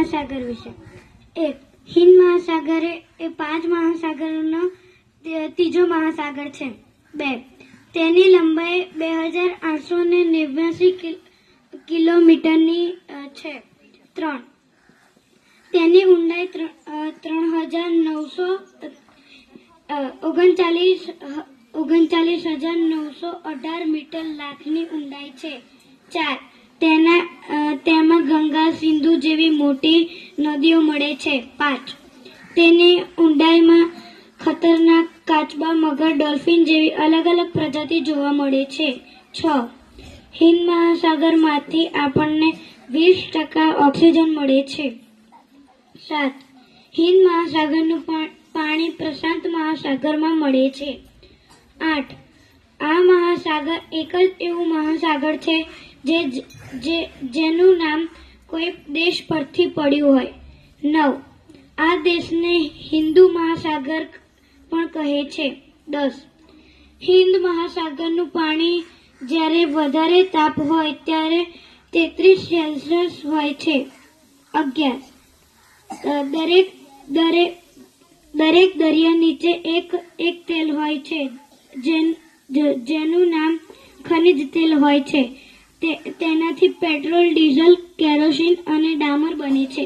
મહાસાગર વિશે. એક હિન્દ મહાસાગર એ પાંચ મહાસાગરનો ત્રીજો મહાસાગર છે. બે. તેની લંબાઈ બે હજાર આઠસો ને નેવ્યાસી કિલોમીટરની છે. ત્રણ. તેની ઊંડાઈ ત્રણ હજાર નવસો ઓગણચાલીસ ઓગણચાલીસ હજાર નવસો અઢાર મીટર લાખની ઊંડાઈ છે. ચાર. તેના તેમાં ગંગા સિંધુ જેવી મોટી નદીઓ મળે છે. પાંચ. તેની ઊંડાઈમાં ખતરનાક કાચબા મગર ડોલ્ફિન જેવી અલગ અલગ પ્રજાતિ જોવા મળે છે. છ. હિન્દ મહાસાગરમાંથી આપણને વીસ ટકા ઓક્સિજન મળે છે. સાત. હિન્દ મહાસાગરનું પા- પાણી પ્રશાંત મહાસાગરમાં મળે છે. આઠ. આ મહાસાગર એક જ એવું મહાસાગર છે જે જે જેનું નામ કોઈ દેશ પરથી પડ્યું હોય. નવ. આ દેશને હિન્દુ મહાસાગર પણ કહે છે. દસ. હિન્દ મહાસાગરનું પાણી જ્યારે વધારે તાપ હોય ત્યારે તેત્રીસ સેલ્સિયસ હોય છે. અગિયાર. દરેક દરેક દરેક દરિયા નીચે એક એક તેલ હોય છે જેન- નામ ખનિજ તેલ હોય છે. તેનાથી પેટ્રોલ ડીઝલ કેરોસીન અને ડામર બને છે.